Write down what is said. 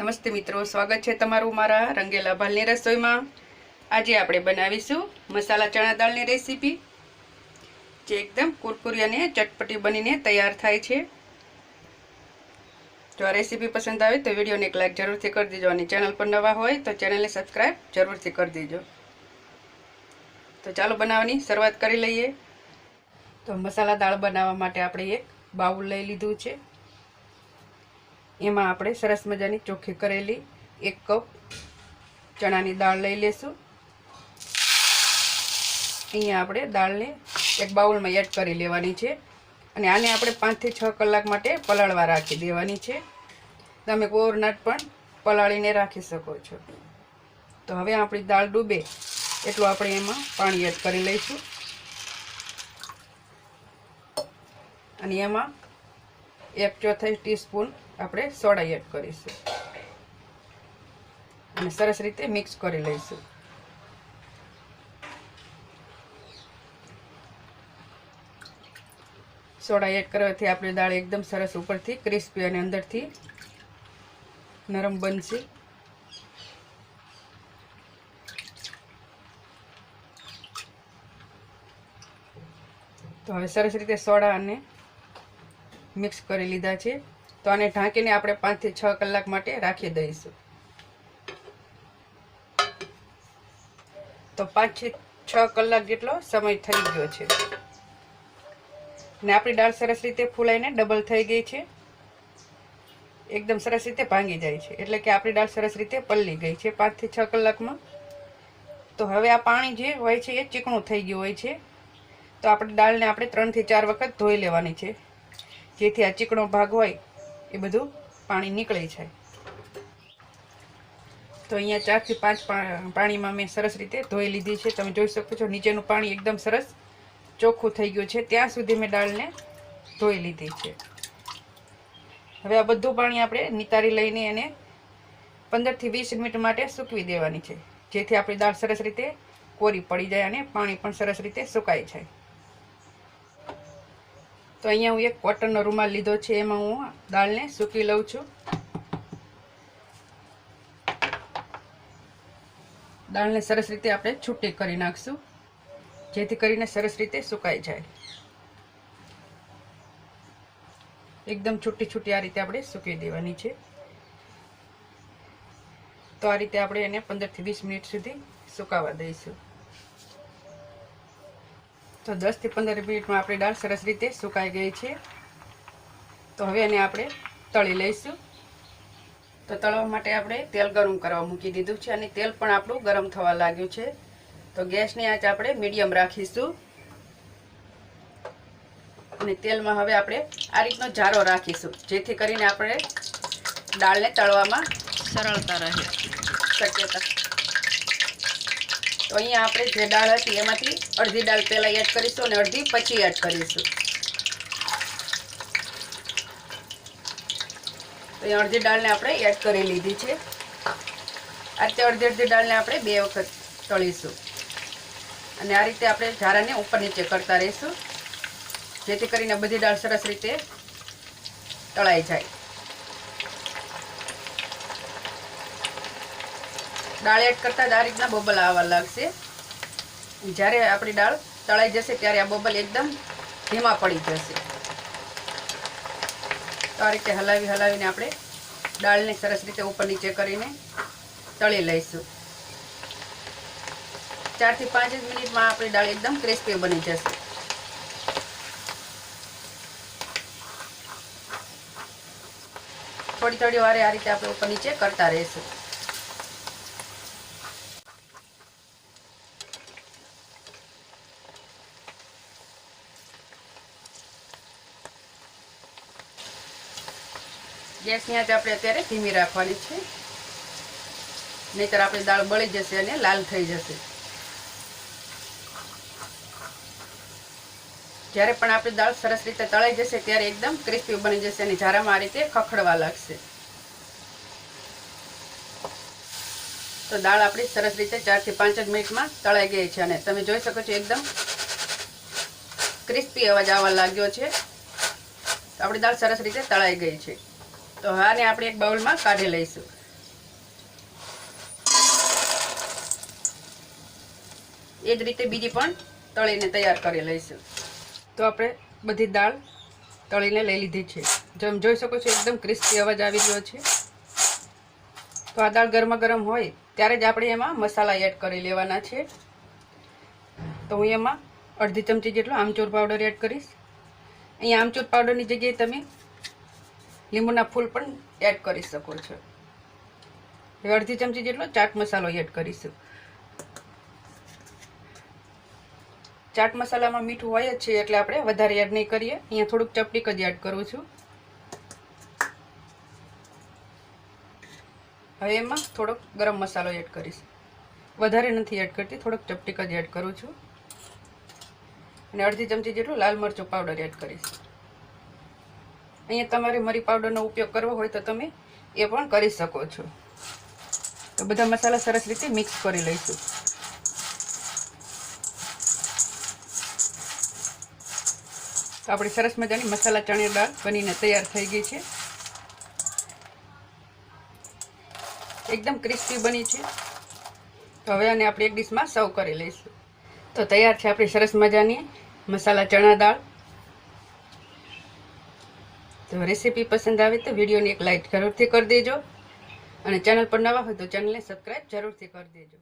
નમસ્તે મિત્રો, સ્વાગત છે તમારું મારા રંગેલા ભાલની રસોઈમાં. આજે આપણે બનાવીશું મસાલા ચણા દાળની રેસીપી, જે એકદમ કુરકુરી અને ચટપટી બનીને તૈયાર થાય છે. જો આ રેસીપી પસંદ આવે તો વિડીયોને એક લાઈક જરૂરથી કરી દેજો અને ચેનલ પર નવા હોય તો ચેનલને સબસ્ક્રાઈબ જરૂરથી કરી દેજો. તો ચાલો બનાવવાની શરૂઆત કરી લઈએ. તો મસાલા દાળ બનાવવા માટે આપણે એક બાઉલ લઈ લીધું છે. એમાં આપણે સરસ મજાની ચોખ્ખી કરેલી એક કપ ચણાની દાળ લઈ લેશું. અહીંયા આપણે દાળને એક બાઉલમાં એડ કરી લેવાની છે અને આને આપણે પાંચથી છ કલાક માટે પલાળવા રાખી દેવાની છે. તમે ઓવરનાટ પણ પલાળીને રાખી શકો છો. તો હવે આપણી દાળ ડૂબે એટલું આપણે એમાં પાણી એડ કરી લઈશું. અને એમાં એક ચોથાઈ ટીસ્પૂન આપણે સોડા એડ કરીશું. અને સરસ રીતે મિક્સ કરી લઈશું. સોડા એડ કરવાથી આપણી દાળ એકદમ સરસ ઉપરથી ક્રિસ્પી અને અંદરથી નરમ બનશે. તો હવે સરસ રીતે સોડા અને મિક્સ કરી લીધા છે. તો આને ઢાંકીને આપણે પાંચથી છ કલાક માટે રાખી દઈશું. તો પાંચથી છ કલાક જેટલો સમય થઈ ગયો છે. ને આપણી દાળ સરસ રીતે ફૂલાઈને ડબલ થઈ ગઈ છે. એકદમ સરસ રીતે ભાંગી જાય છે. એટલે કે આપણી દાળ સરસ રીતે પલળી ગઈ છે પાંચથી છ કલાકમાં. તો હવે આ પાણી જે હોય છે એ ચીકણું થઈ ગયું હોય છે. તો આપણે દાળને આપણે ત્રણથી ચાર વખત ધોઈ લેવાની છે. જેથી આ ચીકણો ભાગ હોય, એ બધું પાણી નીકળી જાય તો અહીંયા ચારથી પાંચ પાણીમાં મેં સરસ રીતે ધોઈ લીધી છે. તમે જોઈ શકો છો નીચેનું પાણી એકદમ સરસ ચોખ્ખું થઈ ગયું છે. ત્યાં સુધી મેં દાળને ધોઈ લીધી છે. હવે આ બધું પાણી આપણે નિતારી લઈને એને પંદરથી વીસ મિનિટ માટે સૂકવી દેવાની છે. જેથી આપણી દાળ સરસ રીતે કોરી પડી જાય અને પાણી પણ સરસ રીતે સુકાઈ જાય. તો અહીંયા હું એક કોટનનો રૂમાલ લીધો છે, એમાં હું દાળને સૂકી લઉં છું. દાળને સરસ રીતે આપણે છૂટી કરી નાખશું, જેથી કરીને સરસ રીતે સુકાઈ જાય. એકદમ છૂટી છૂટી આ રીતે આપણે સૂકી દેવાની છે. તો આ રીતે આપણે એને પંદરથી વીસ મિનિટ સુધી સુકાવા દઈશું. તો દસથી પંદર મિનિટમાં આપણી દાળ સરસ રીતે સુકાઈ ગઈ છે. તો હવે એને આપણે તળી લઈશું. તો તળવા માટે આપણે તેલ ગરમ કરવા મૂકી દીધું છે અને તેલ પણ આપણું ગરમ થવા લાગ્યું છે. તો ગેસની આંચ આપણે મીડિયમ રાખીશું. અને તેલમાં હવે આપણે આ રીતનો જારો રાખીશું જેથી કરીને આપણે દાળને તળવામાં સરળતા રહે. શક્યતા. તો અહીંયા આપણે જે દાળ હતી એમાંથી અડધી દાળ પહેલાં એડ કરીશું અને અડધી પછી એડ કરીશું. તો અહીંયા અડધી દાળને આપણે એડ કરી લીધી છે. આ રીતે અડધી અડધી દાળને આપણે બે વખત તળીશું. અને આ રીતે આપણે ઝારાને ઉપર નીચે કરતા રહીશું. જેથી કરીને બધી દાળ સરસ રીતે તળાઈ જાય. દાળ એડ કરતાં આ રીતના બબલ આવવા લાગશે. જ્યારે આપણી દાળ તળાઈ જશે ત્યારે આ બબલ એકદમ ધીમા પડી જશે. તો આ રીતે હલાવી હલાવીને આપણે દાળને સરસ રીતે ઉપર નીચે કરીને તળી લઈશું. ચારથી પાંચ જ મિનિટમાં આપણી દાળ એકદમ ક્રિસ્પી બની જશે. થોડી થોડી વારે આ રીતે આપણે ઉપર નીચે કરતા રહીશું. ગેસની આંચ આપણે અત્યારે ધીમી રાખવાની છે. નહીતર આપણી દાળ બળી જશે અને લાલ થઈ જશે. જ્યારે પણ આપણી દાળ સરસ રીતે તળાઈ જશે ત્યારે એકદમ ક્રિસ્પી બની જશે અને ઝારામાં આ રીતે ખખડવા લાગશે. તો દાળ આપણી સરસ રીતે ચારથી પાંચ જ મિનિટમાં તળાઈ ગઈ છે અને તમે જોઈ શકો છો એકદમ ક્રિસ્પી અવાજ આવવા લાગ્યો છે. આપણી દાળ સરસ રીતે તળાઈ ગઈ છે. તો હાને આપણે એક બાઉલમાં કાઢી લઈશું. એ જ રીતે બીજી પણ તળીને તૈયાર કરી લઈશું. તો આપણે બધી દાળ તળીને લઈ લીધી છે. જેમ જોઈ શકો છો, એકદમ ક્રિસ્પી અવાજ આવી ગયો છે. તો આ દાળ ગરમા ગરમ હોય, ત્યારે જ આપણે એમાં મસાલા એડ કરી લેવાના છે. તો હું એમાં અડધી ચમચી જેટલો આમચૂર પાવડર એડ કરીશ. અહીં આમચૂર પાવડરની જગ્યાએ તમે લીંબુના ફૂલ પણ એડ કરી શકો છો. અડધી ચમચી જેટલો ચાટ મસાલો એડ કરીશું. ચાટ મસાલામાં મીઠું હોય જ છે એટલે આપણે વધારે એડ નહીં કરીએ. અહીંયા થોડુંક ચપટીક જ એડ કરું છું. હવે એમાં થોડોક ગરમ મસાલો એડ કરીશ. વધારે નથી એડ કરતી, થોડોક ચપટીક જ એડ કરું છું. અને અડધી ચમચી જેટલું લાલ મરચું પાવડર એડ કરીશ. અહીંયા તમારે મરી પાવડરનો ઉપયોગ કરવો હોય તો તમે એ પણ કરી શકો છો. તો બધા મસાલા સરસ રીતે મિક્સ કરી લઈશું. તો આપણી સરસ મજાની મસાલા ચણી દાળ બનીને તૈયાર થઈ ગઈ છે. એકદમ ક્રિસ્પી બની છે. તો હવે આને આપણે એક ડીશમાં સર્વ કરી લઈશું. તો તૈયાર છે આપણી સરસ મજાની મસાલા ચણા દાળ. તો રેસીપી પસંદ આવે તો વિડીયોને એક લાઇક જરૂરથી કરી દેજો. અને ચેનલ પર નવા હોય તો ચેનલને સબસ્ક્રાઈબ જરૂરથી કરી દેજો.